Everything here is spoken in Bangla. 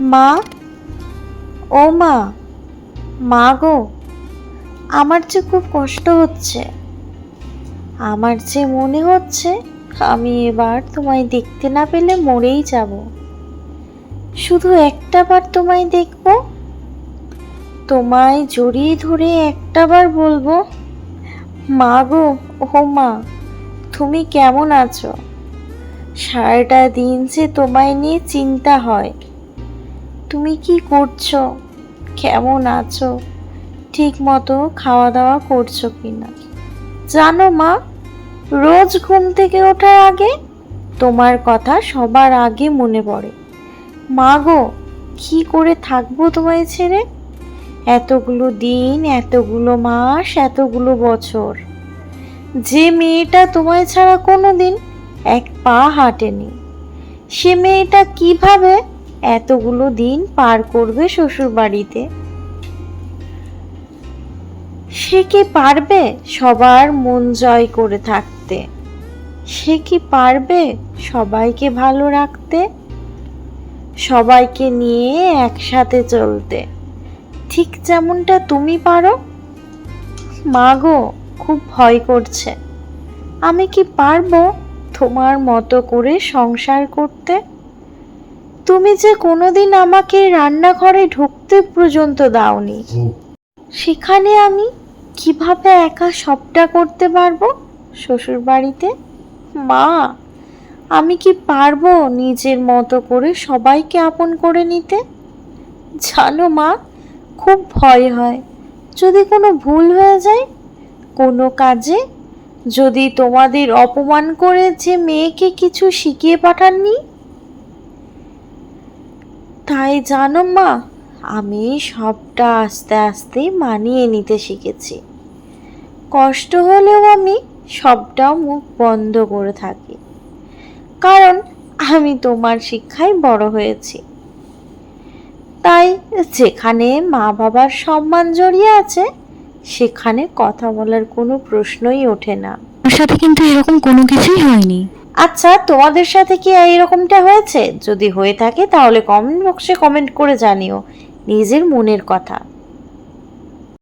মা, ও মা মা গো, আমার যে খুব কষ্ট হচ্ছে। আমার যে মনে হচ্ছে, আমি এবার তোমায় দেখতে না পেলে মরেই যাব। শুধু একটা বার তোমায় দেখব, তোমায় জড়িয়ে ধরে একটাবার বলব, মা গো, ও মা, তুমি কেমন আছো? সারাটা দিন যে তোমায় নিয়ে চিন্তা হয় তুমি কি করছ? কেমন আছো? ঠিক মতো খাওয়া দাওয়া করছ কিনা? জানো মা, রোজ ঘুম থেকে ওঠার আগে তোমার কথা সবার আগে মনে পড়ে। মা গো, কি করে থাকব তোমায় ছেড়ে? এতগুলো দিন, এতগুলো মাস, এতগুলো বছর। যে মেয়েটা তোমায় ছাড়া কোনো দিন এক পা হাঁটেনি। সে মেয়েটা কীভাবে এতগুলো দিন পার করবে শ্বশুর বাড়িতে সে কি পারবে সবার মন জয় করে থাকতে? সে কি পারবে সবাইকে ভালো রাখতে? সবাইকে নিয়ে একসাথে চলতে। ঠিক যেমনটা তুমি পারো। মা গো, খুব ভয় করছে। আমি কি পারব তোমার মতো করে সংসার করতে? তুমি যে কোনোদিন আমাকে রান্নাঘরে ঢুকতে পর্যন্ত দাওনি। সেখানে আমি কীভাবে একা সবটা করতে পারব? শ্বশুর বাড়িতে মা আমি কি পারব নিজের মতো করে সবাইকে আপন করে নিতে? জানো মা খুব ভয় হয়। যদি কোনো ভুল হয়ে যায় কোনো কাজে যদি তোমাদের অপমান করে যে মেয়েকে কিছু শিখিয়ে পাঠাননি তাই জানো মা, আমি সবটা আস্তে আস্তে মানিয়ে নিতে শিখেছি। কষ্ট হলেও আমি সবটা মুখ বন্ধ করে থাকি। কারণ আমি তোমার শিক্ষায় বড় হয়েছি। তাই যেখানে মা বাবার সম্মান জড়িয়ে আছে, সেখানে কথা বলার কোনো প্রশ্নই ওঠে না। আমার সাথে কিন্তু এরকম কোনো কিছুই হয়নি। আচ্ছা তোমাদের সাথে কি এরকমটা হয়েছে? যদি হয়ে থাকে, তাহলে কমেন্ট বক্সে কমেন্ট করে জানিও। নিজের মনের কথা।